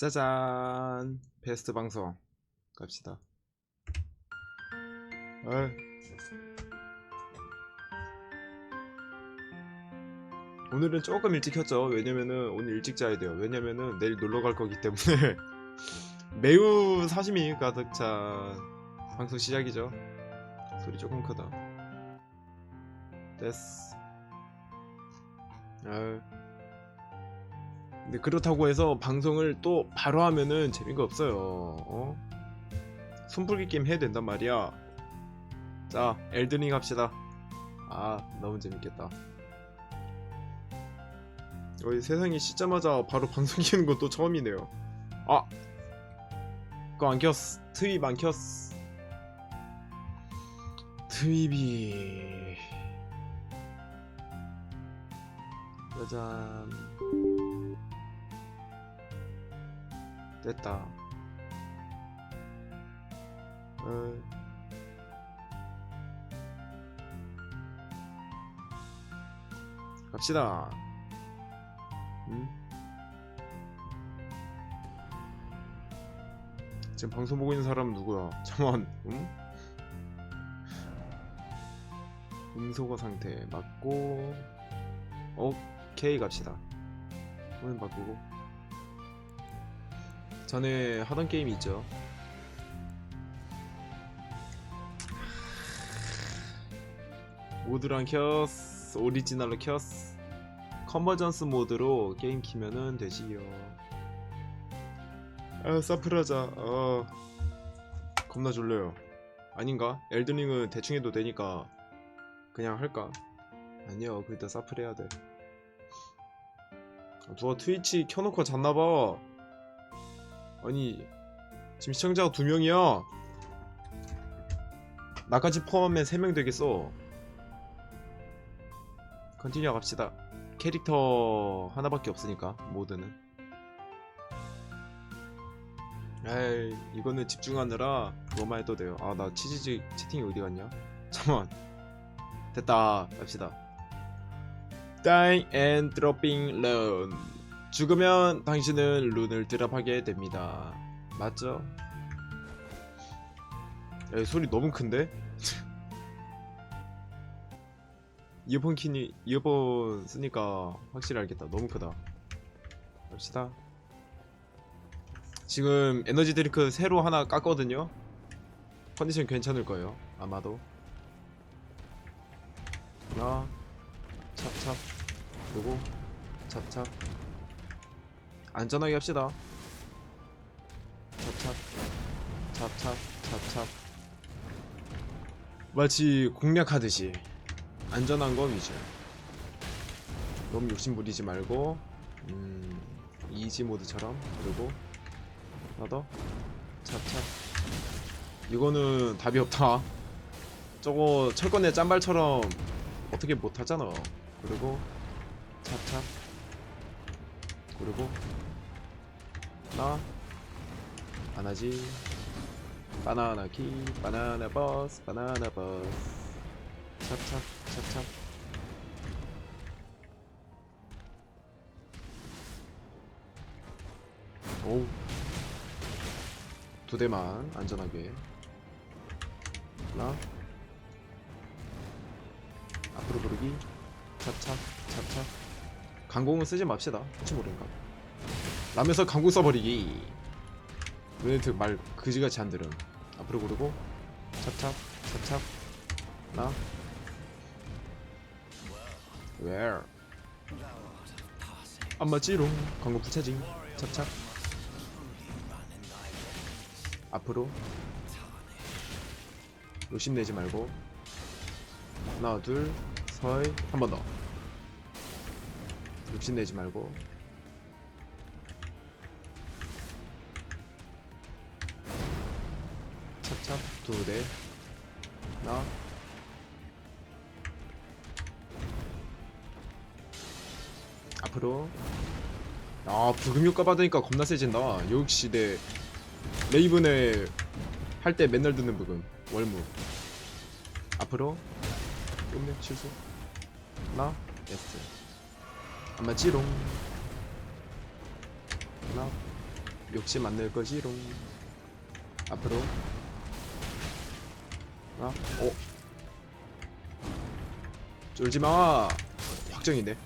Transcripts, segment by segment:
짜잔. 베스트 방송. 갑시다. 아 오늘은 조금 일찍 켰죠. 왜냐면은 오늘 일찍 자야 돼요. 왜냐면은 내일 놀러 갈 거기 때문에. 매우 사심이 가득 찬 방송 시작이죠. 소리 조금 크다. 됐어. 아 근데 그렇다고 해서 방송을 또 바로 하면은 재미가 없어요. 어? 손풀기 게임 해야 된단 말이야. 자, 엘드링 합시다. 아, 너무 재밌겠다. 여기 세상이 씻자마자 바로 방송 키는 건또 처음이네요. 아, 그거 안 켰어. 트윕 안 켰어. 트윕이 짜잔. 됐다. 어. 갑시다. 음? 지금 방송 보고 있는 사람은 누구야? 잠깐, 음? 음소거 상태 맞고, 오케이 갑시다. 화면 바꾸고. 전에 하던 게임이 있죠. 모드랑 켰어. 오리지널로 켰어. 컨버전스 모드로 게임 키면은 되지요. 아, 사프라자. 아, 겁나 졸려요. 아닌가? 엘드링은 대충 해도 되니까 그냥 할까? 아니요, 그래도 사프를 해야 돼. 아, 누가 트위치 켜놓고 잤나봐. 아니 지금 시청자가 두 명이야. 나까지 포함하면 세 명 되겠어. 컨티뉴 갑시다. 캐릭터 하나밖에 없으니까 모드는. 에이 이거는 집중하느라 그거만 해도 돼요. 아 나 치즈지 채팅이 어디 갔냐? 잠만. 됐다. 갑시다. Dying and dropping loan. 죽으면 당신은 룬을 드랍하게 됩니다. 맞죠? 야, 이 소리 너무 큰데? 이어폰 키니 이어폰 쓰니까 확실히 알겠다. 너무 크다. 갑시다. 지금 에너지 드링크 새로 하나 깠거든요. 컨디션 괜찮을 거예요. 아마도. 하나, 찹찹, 그리고 찹찹. 안전하게 합시다. 찹찹, 찹찹, 찹찹. 마치 공략하듯이 안전한 거 위주. 너무 욕심 부리지 말고, 음, 이지 모드처럼 그리고 더, 찹찹. 이거는 답이 없다. 저거 철권의 짠발처럼 어떻게 못하잖아. 그리고 찹찹. 그리고 나 안하지 바나나 키 바나나 버스 바나나 버스. 찹찹 찹찹. 오우. 두 대만 안전하게. 하나. 앞으로 부르기. 찹찹 찹찹 강공은 쓰지 맙시다. 혹시 모르니까. 라면서 강공 써버리기. 왜말 그지같이 안 들음. 앞으로 고르고 찹찹 찹찹 나 Where 안 맞지롱 강공 부차징 찹찹 앞으로 욕심내지 말고 하나 둘 서이 한 번 더. 욕심내지 말고. 찹찹 두대. 나. 앞으로. 아 부금 효과 받으니까 겁나 세진다. 역시 내 레이븐에 할 때 맨날 듣는 부금. 월무. 앞으로. 끝내 취소 나. S 아마 찌롱 하나 욕심 안 낼 거지롱. 앞으로. 아, 어. 쫄지마. 확정인데.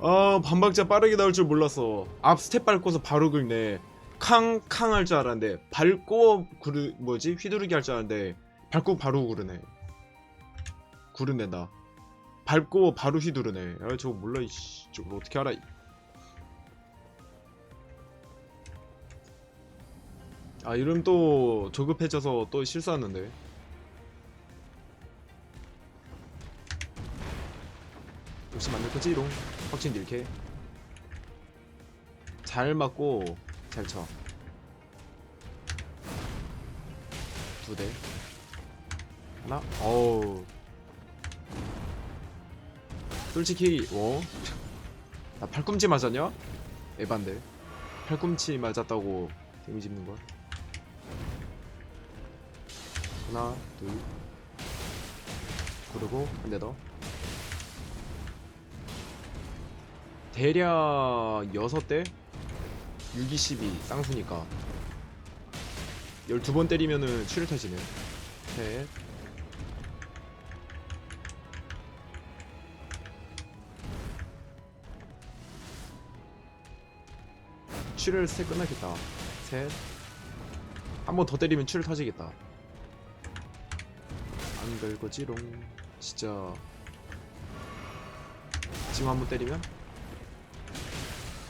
아 반박자 빠르게 나올 줄 몰랐어. 앞 스텝 밟고서 바로 긁네. 캉캉 할 줄 알았는데 밟고 구르 뭐지? 휘두르기 할 줄 알았는데 밟고 바로 구르네. 구른댄다 밟고 바로 휘두르네. 아 저거 몰라 이씨. 저걸 어떻게 알아 이. 아 이름 또 조급해져서 또 실수하는데. 역시 만들 거지 롱? 확신 이렇게. 잘 맞고 잘쳐. 두대. 하나 어우 솔직히 어? 나 팔꿈치 맞았냐? 에반데. 팔꿈치 맞았다고 데미지 입는 걸? 하나 둘. 그리고 한 대 더. 대략 6대? 6, 12 쌍수니까. 12번 때리면은 출혈타지네. 셋 출혈 셋 끝나겠다. 셋 한 번 더 때리면 출혈 터지겠다. 안될 거지롱. 진짜. 지금 한 번 때리면?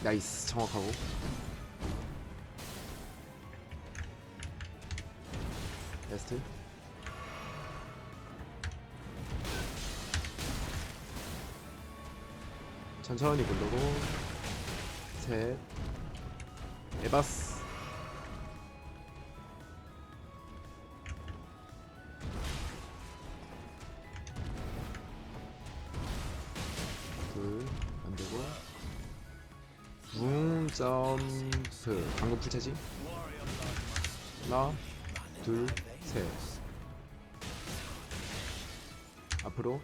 나이스. 정확하고. 베스트. 천천히 굴르고. 셋 에바스. 둘 안되고. 붕 점프. 방금 풀차지? 하나 둘셋. 앞으로.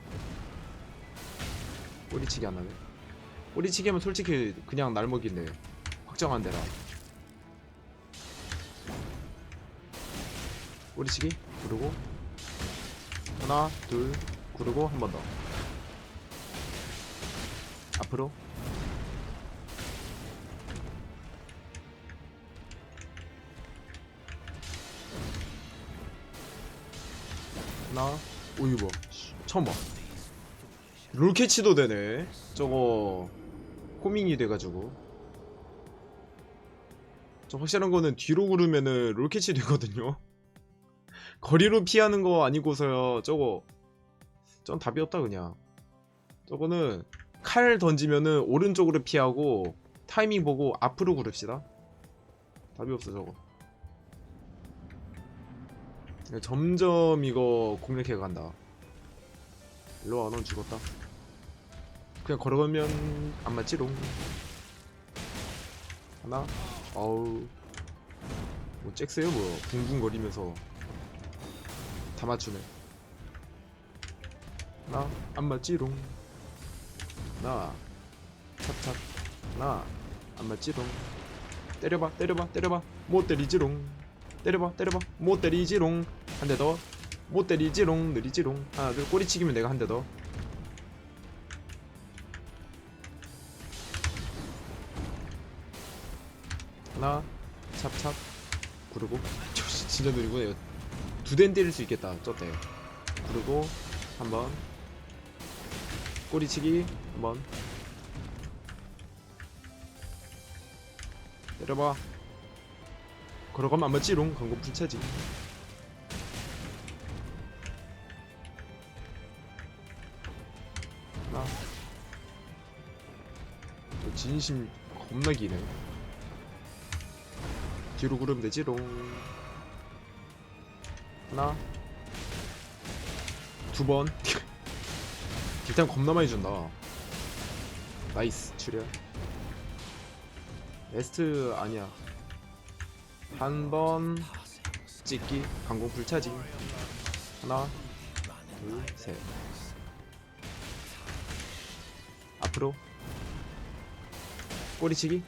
꼬리치기 안 하네 꼬리치기 하면 솔직히 그냥 날먹이네. 확정한 데라 꼬리치기 구르고. 하나 둘 구르고 한 번 더. 앞으로. 하나 오이 뭐 처음 봐. 롤캐치도 되네. 저거 호밍이 돼가지고. 저 확실한 거는 뒤로 구르면은 롤캐치 되거든요 거리로 피하는 거 아니고서요 저거 전 답이 없다 그냥. 저거는 칼 던지면은 오른쪽으로 피하고 타이밍 보고 앞으로 구릅시다. 답이 없어 저거. 점점 이거 공략해 간다. 일로 와 넌 죽었다. 그냥 걸어가면 안 맞지롱. 하나. 어우. 뭐 잭스요 뭐야 붕붕거리면서 다 맞추네. 하나 안 맞지롱. 하나 찹찹 하나 안 맞지롱. 때려봐 때려봐 때려봐. 못 때리지롱. 때려봐 때려봐. 못 때리지롱. 한 대 더. 못 때리지롱 느리지롱. 하나 둘 꼬리치기면 내가 한 대 더. 하나 찹찹. 구르고. 진짜 느리구나 이거 두 대는 때릴 수 있겠다. 저때 구르고 한번 꼬리치기 한번 때려봐. 걸어가면 안 맞지롱 광고 풀차지. 하나 저 진심 겁나 기네. 뒤로 구르면 되지롱 하나. 두번. 딜타임 겁나 많이 준다. 나이스 출혈. 베스트 아니야. 한 번. 찍기. 강공 불차지. 하나 둘셋. 앞으로. 꼬리치기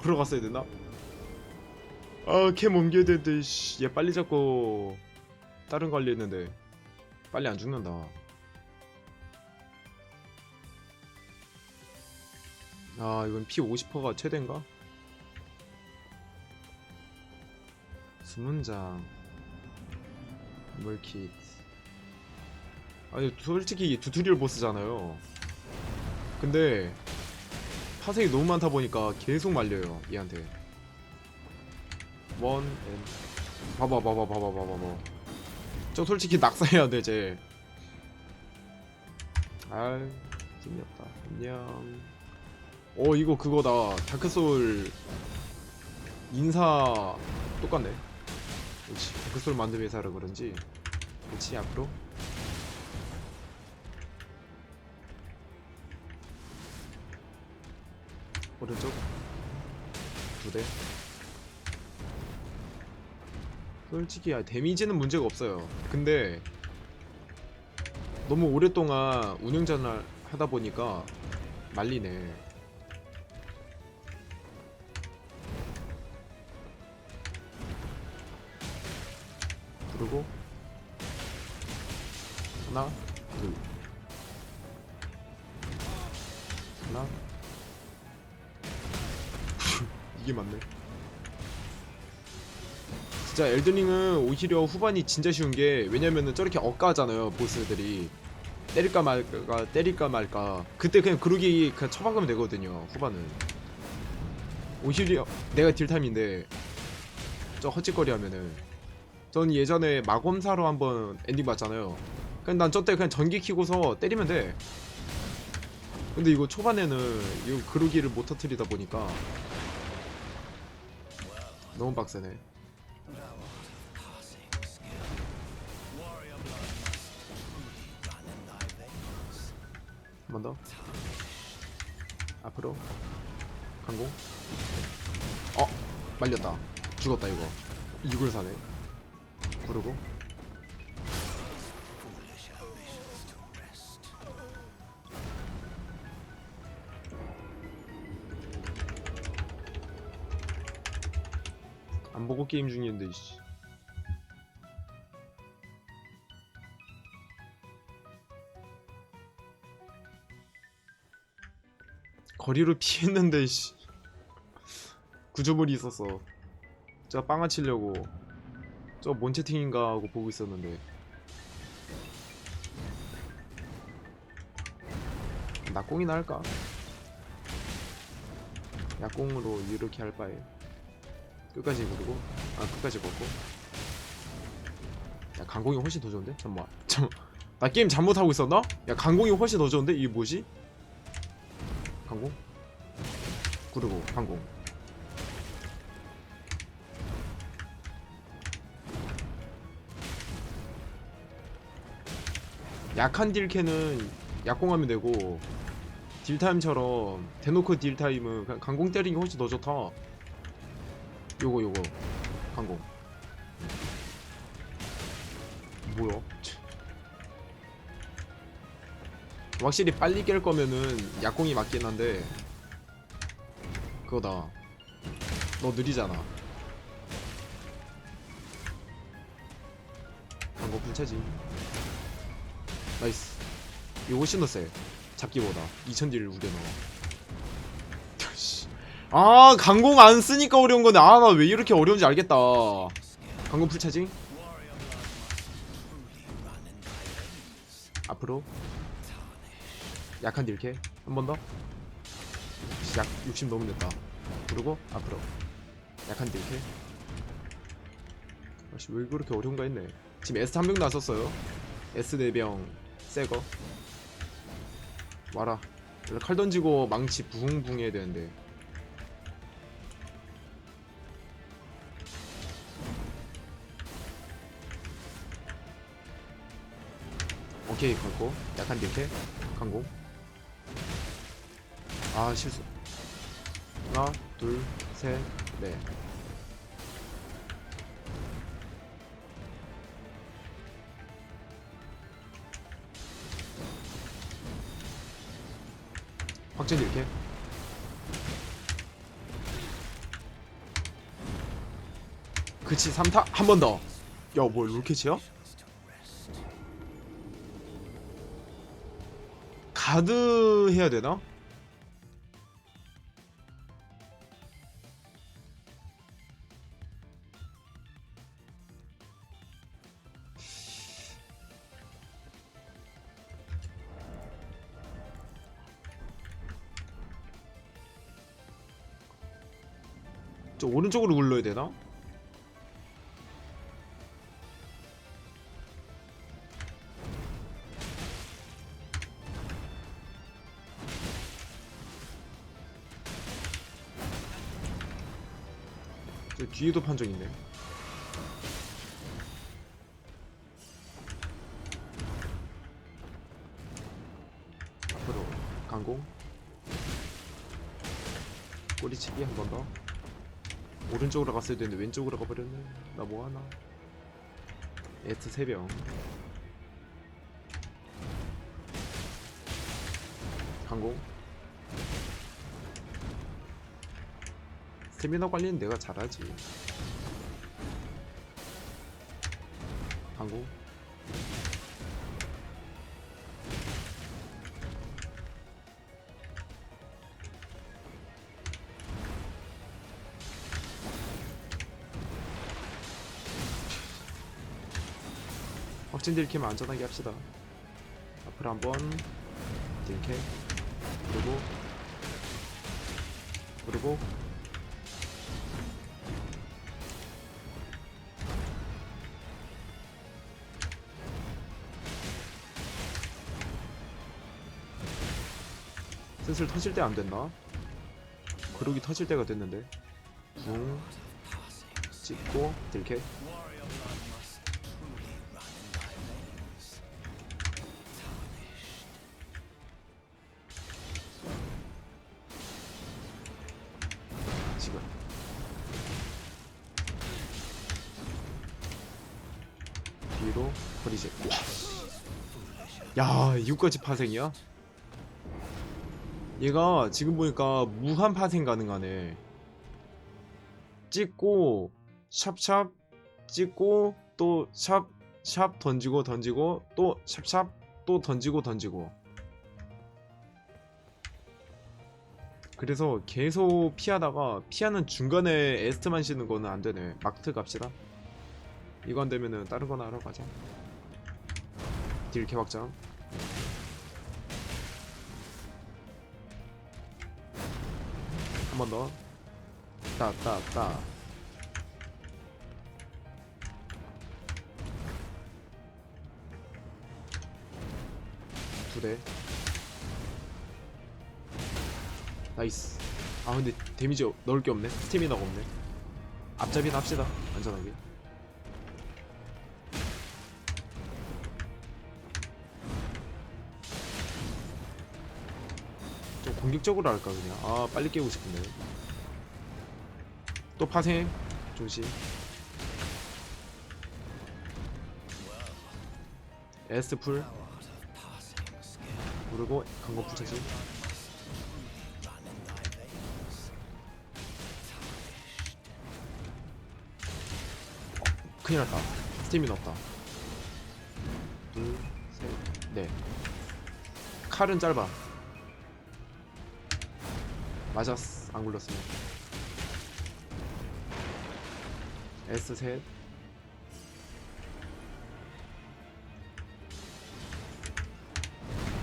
앞으로 갔어야 되나? 아캠 옮겨야 되는데 씨, 얘 빨리 잡고 다른 관리 했는데 빨리 안 죽는다 아 이건 피 50%가 최대인가? 수문장 물킷 아니 솔직히 튜토리얼 보스잖아요 근데 파색이 너무 많다 보니까 계속 말려요 얘한테. 원 앤. 봐봐 봐봐 봐봐 봐봐 봐봐. 저 솔직히 낙사해야 돼쟤 아 재미없다. 안녕. 어 이거 그거다. 다크소울 인사 똑같네. 역시 다크소울 만든 회사라 그런지. 그렇지 앞으로 오른쪽. 두대. 솔직히 아, 데미지는 문제가 없어요. 근데 너무 오랫동안 운영전을 하다 보니까 말리네. 그리고. 하나 이게 맞네. 진짜 엘든링은 오히려 후반이 진짜 쉬운 게 왜냐면은 저렇게 억까하잖아요 보스들이. 때릴까 말까 때릴까 말까. 그때 그냥 그러기 그냥 처박으면 되거든요 후반은. 오히려 내가 딜타임인데 저 헛짓거리 하면은. 전 예전에 마검사로 한번 엔딩 봤잖아요. 그냥 난 저때 그냥 전기 키고서 때리면 돼. 근데 이거 초반에는 이거 그러기를 못 터트리다 보니까 너무 빡세네. 한 번 더. 앞으로. 강공. 어 말렸다. 죽었다 이거. 이걸 사네. 구르고 안 보고 게임 중이었는데 이씨. 거리로 피했는데 씨. 구조물이 있었어 저 빵아 치려고 저 뭔 채팅인가 하고 보고 있었는데. 낙공이나 할까? 약공으로 이렇게 할 바에 끝까지 구르고 아 끝까지 걷고 야 강공이 훨씬 더 좋은데? 잠깐만 잠깐 나 게임 잘못하고 있었나? 야 강공이 훨씬 더 좋은데? 이게 뭐지? 강공 구르고 강공 약한 딜캐는 약공하면 되고 딜타임처럼 대놓고 딜타임은 강공 때리는 게 훨씬 더 좋다 요거 요거. 강공. 뭐야? 확실히 빨리 깰 거면은 약공이 맞긴 한데 그거다. 너 느리잖아. 강공 풀체지. 나이스. 훨씬 더세 잡기보다. 2000딜 우겨 넣어. 씨. 아 강공 안 쓰니까 어려운 건데 아 나 왜 이렇게 어려운지 알겠다 강공 풀차징 앞으로 약한 딜캐 한 번 더. 약60 너무 됐다. 그리고 앞으로 약한 딜캐. 아씨 왜 그렇게 어려운가 했네. 지금 S 한병 나섰어요. S 4병 새거. 와라. 원래 칼 던지고 망치 붕붕 해야 되는데. 오케이 갔고? 약한 딜캐 강공 아 실수. 하나 둘셋넷 확진 딜캐 그치 3타? 한 번 더. 야뭐 롤캐치야? 가드 해야 되나? 저 오른쪽으로 굴러야 되나? 뒤에도 판정 있네. 앞으로 강공. 꼬리치기 한 번 더. 오른쪽으로 갔어야 되는데 왼쪽으로 가버렸네. 나 뭐하나? 에트 세병. 강공. 스태미나 관리는 내가 잘하지. 강공. 확진 딜캠 안전하게 합시다. 앞으로 한번 딜캠 그리고 그리고 슬슬 터질 때 안 됐나? 그러기 터질 때가 됐는데. 붕. 찍고 딜캐 지금. 뒤로 버리지 야 이거까지 파생이야? 얘가 지금 보니까 무한 파생 가능하네. 찍고 샵샵 찍고 또 샵 샵 던지고 던지고 또 샵샵 또 던지고 던지고. 그래서 계속 피하다가 피하는 중간에 에스트만 씌는 거는 안 되네. 막트 갑시다. 안 되면은 다른 거나 하러 가자. 딜 개확장 한 번 더. 따, 따, 따. 두 대. 나이스. 아, 근데 데미지 넣을 게 없네. 스태미나가 없네. 앞잡이나 합시다. 안전하게. 공격적으로 할까 그냥? 아 빨리 깨고 싶은데. 또 파생. 조심. 에스트 풀. 그리고 강공 풀차지 큰일 났다. 스태미나 없다. 둘셋넷. 칼은 짧아 맞았어 안 굴렀으면 S 셋.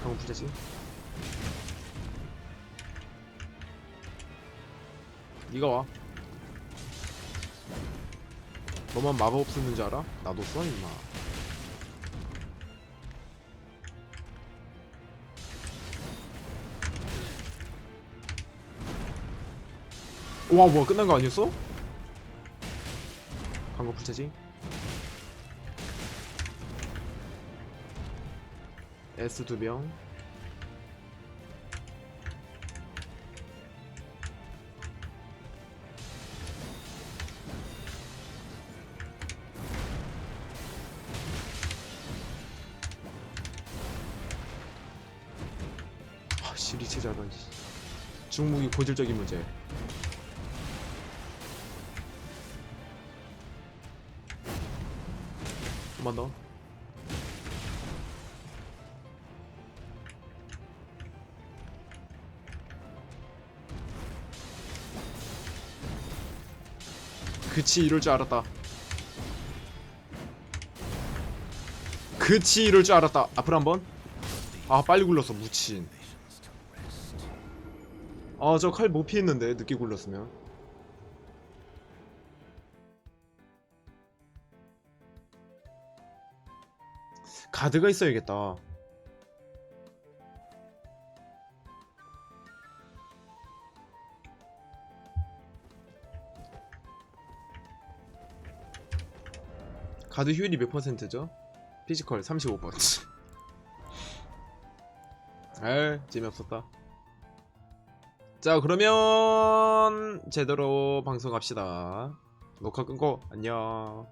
강호 부자지? 니가 와. 너만 마법 쓰는 줄 알아? 나도 써 임마 와 뭐야 끝난 거 아니었어? 광고 풀차지? S 두명. 아 시리즈 자던 중무기 고질적인 문제 번 더. 그치 이럴 줄 알았다. 그치 이럴 줄 알았다. 앞으로 한 번. 아 빨리 굴렀어 무친. 아저 칼 못 피했는데 늦게 굴렀으면. 가드가 있어야겠다. 가드 효율이 몇 퍼센트죠? 피지컬 35%. 에 재미없었다. 자 그러면 제대로 방송합시다. 녹화 끊고 안녕.